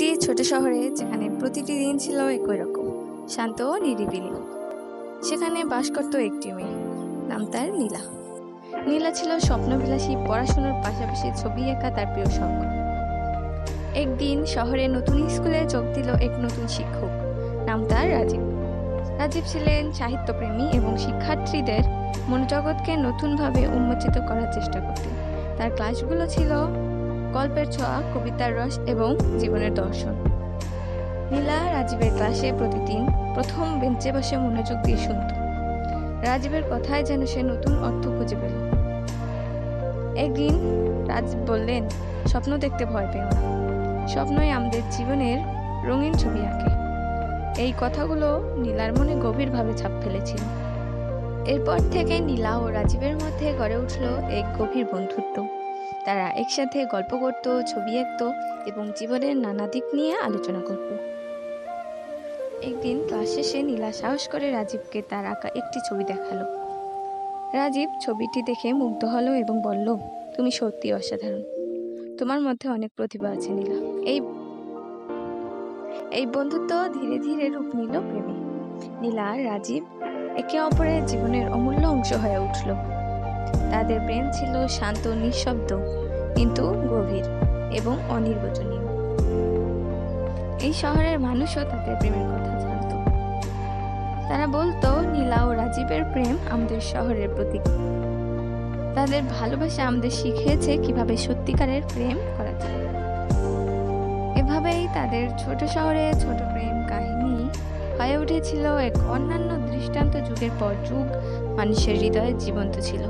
একটি ছোট শহরে যেখানে প্রতিটি দিন ছিল একই রকম, শান্ত ও নিরিবিলি। সেখানে বাস করত একটি মেয়ে, নাম তার নীলা। নীলা ছিল স্বপ্নবিলাসী, পড়াশোনার পাশাপাশি ছবি আঁকা তার প্রিয় শখ। একদিন শহরে নতুন স্কুলে যোগ দিল এক নতুন শিক্ষক, নাম তার রাজীব। রাজীব ছিলেন সাহিত্যপ্রেমী এবং শিক্ষার্থীদের মনোজগৎকে নতুনভাবে উন্মোচিত করার চেষ্টা করতেন। তার ক্লাসগুলো ছিল গল্পের ছোঁয়া, কবিতার রস এবং জীবনের দর্শন। নীলা রাজীবের ক্লাসে প্রতিদিন প্রথম বেঞ্চে বসে মনোযোগ দিয়ে শুনত। রাজীবের কথায় যেন সে নতুন অর্থ খুঁজে পেল। একদিন রাজীব বললেন, স্বপ্ন দেখতে ভয় পেও না। স্বপ্নই আমাদের জীবনের রঙিন ছবি আঁকে। এই কথাগুলো নীলার মনে গভীরভাবে ছাপ ফেলেছিল। এরপর থেকে নীলা ও রাজীবের মধ্যে গড়ে উঠল এক গভীর বন্ধুত্ব। তারা একসাথে গল্প করত, ছবি আঁকত এবং জীবনের নানা দিক নিয়ে আলোচনা করত। একদিন ক্লাস শেষে নীলা সাহস করে রাজীবকে তার আঁকা একটি ছবি দেখাল। রাজীব ছবিটি দেখে মুগ্ধ হলো এবং বলল, তুমি সত্যি অসাধারণ। তোমার মধ্যে অনেক প্রতিভা আছে নীলা। এই এই বন্ধুত্ব ধীরে ধীরে রূপ নিল প্রেমে। নীলা রাজীব একে অপরের জীবনের অমূল্য অংশ হয়ে উঠল। তাদের প্রেম ছিল শান্ত, নিঃশব্দ, কিন্তু গভীর এবং অনির্বচনীয়। এই শহরের মানুষও তাদের প্রেমের কথা জানত। তারা বলতো, নীলা ও রাজীবের প্রেম আমাদের শহরের প্রতীক। তাদের ভালোবাসা আমাদের শিখিয়েছে কীভাবে সত্যিকারের প্রেম করা যায়। এভাবেই তাদের ছোট শহরে ছোট প্রেম কাহিনী হয়ে উঠেছিল। এক অন্যান্য দৃষ্টান্ত যুগের পর যুগ মানুষের হৃদয়ে জীবন্ত ছিল।